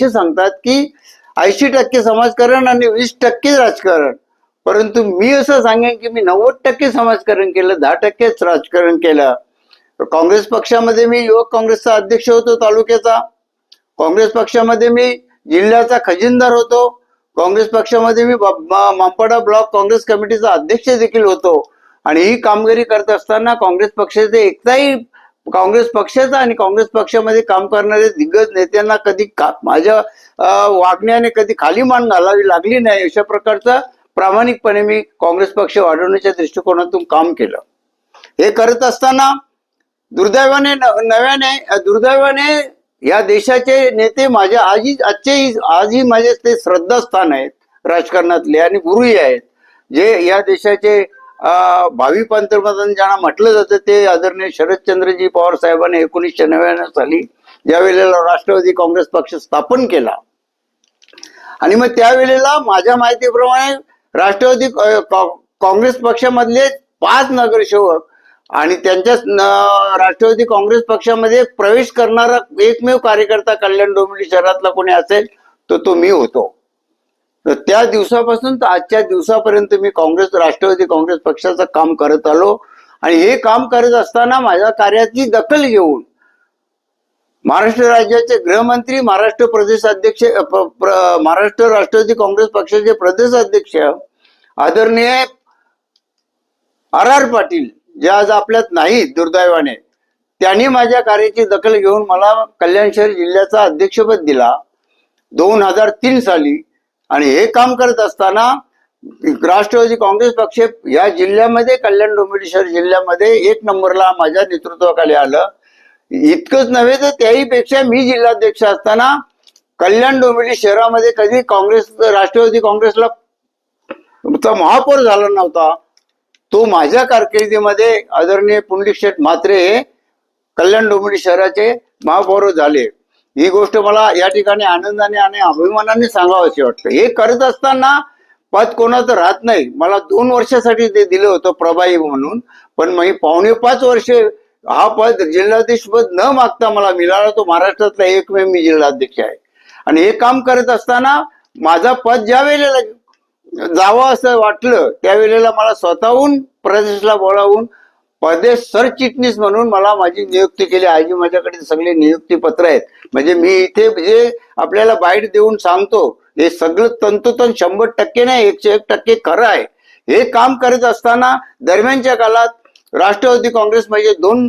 सांगतात की ऐंशी टक्के समाजकारण आणि वीस टक्के राजकारण. परंतु मी असं सांगेन की मी नव्वद टक्के समाजकारण केलं दहा टक्केच राजकारण केलं. काँग्रेस पक्षामध्ये मी युवक काँग्रेसचा अध्यक्ष होतो तालुक्याचा. काँग्रेस पक्षामध्ये मी जिल्ह्याचा खजिनदार होतो. काँग्रेस पक्षामध्ये मी मांपाडा ब्लॉक काँग्रेस कमिटीचा अध्यक्ष देखील होतो. आणि ही कामगिरी करत असताना काँग्रेस पक्षाचे एकताही काँग्रेस पक्षाचा आणि काँग्रेस पक्षामध्ये काम करणारे दिग्गज नेत्यांना कधी माझ्या वागण्याने कधी खाली मान घालावी लागली नाही अशा प्रकारचं प्रामाणिकपणे मी काँग्रेस पक्ष वाढवण्याच्या दृष्टिकोनातून काम केलं. हे करत असताना दुर्दैवाने नव्याने दुर्दैवाने या देशाचे नेते माझ्या आजी आजचेही आजही माझे ते श्रद्धास्थान आहेत राजकारणातले आणि गुरुही आहेत. जे या देशाचे भावी पंतप्रधान ज्यांना म्हटलं जातं ते आदरणीय शरदचंद्रजी पवार साहेबांनी एकोणीसशे नव्याण्णव साली ज्यावेळेला राष्ट्रवादी काँग्रेस पक्ष स्थापन केला. आणि मग त्यावेळेला माझ्या माहितीप्रमाणे राष्ट्रवादी काँग्रेस पक्षामधले पाच नगरसेवक आणि त्यांच्या राष्ट्रवादी काँग्रेस पक्षामध्ये प्रवेश करणारा एकमेव कार्यकर्ता कल्याण डोंबिवली शहरातला कोणी असेल तर तो मी होतो. तर त्या दिवसापासून तर आजच्या दिवसापर्यंत मी काँग्रेस राष्ट्रवादी काँग्रेस पक्षाचं काम करत आलो. आणि हे काम करत असताना माझ्या कार्याची दखल घेऊन महाराष्ट्र राज्याचे गृहमंत्री महाराष्ट्र प्रदेश अध्यक्ष महाराष्ट्र राष्ट्रवादी काँग्रेस पक्षाचे प्रदेश अध्यक्ष आदरणीय आर आर पाटील जे आज आपल्यात नाहीत दुर्दैवाने त्यांनी माझ्या कार्याची दखल घेऊन मला कल्याण शहर जिल्ह्याचा अध्यक्षपद दिला. दोन हजार तीन साली आणि हे काम करत असताना राष्ट्रवादी काँग्रेस पक्ष या जिल्ह्यामध्ये कल्याण डोंबिवली शहर जिल्ह्यामध्ये एक नंबरला माझ्या नेतृत्वाखाली आलं. इतकंच नव्हे तर त्याही पेक्षा मी जिल्हाध्यक्ष असताना कल्याण डोंबिवली शहरामध्ये कधी काँग्रेस राष्ट्रवादी काँग्रेसला महापौर झाला नव्हता. तो माझ्या कारकिर्दीमध्ये आदरणीय पुंडलिक शेठ म्हात्रे हे कल्याण डोंबिवली शहराचे महापौर झाले. ही गोष्ट मला या ठिकाणी आनंदाने आणि अभिमानाने सांगावंशी वाटतं. हे करत असताना पद कोणाचं राहत नाही. मला दोन वर्षासाठी ते दिलं होतं प्रभाई म्हणून पण मी पावणे पाच वर्षे हा पद जिल्हाध्यक्ष पद न मागता मला मिळाला तो महाराष्ट्रातला एकमेव मी जिल्हाध्यक्ष आहे. आणि हे काम करत असताना माझा पद ज्या वेळेला जावं असं वाटलं त्यावेळेला मला स्वतःहून प्रदेशला बोलावून प्रदेश सरचिटणीस म्हणून मला माझी नियुक्ती केली. आजी माझ्याकडे सगळे नियुक्ती पत्र आहेत. म्हणजे मी इथे जे आपल्याला बाईट देऊन सांगतो. हे सगळं तंतोतंत शंभर टक्के नाही एकशे एक टक्के खरं आहे. हे काम करत असताना दरम्यानच्या काळात राष्ट्रवादी काँग्रेस म्हणजे दोन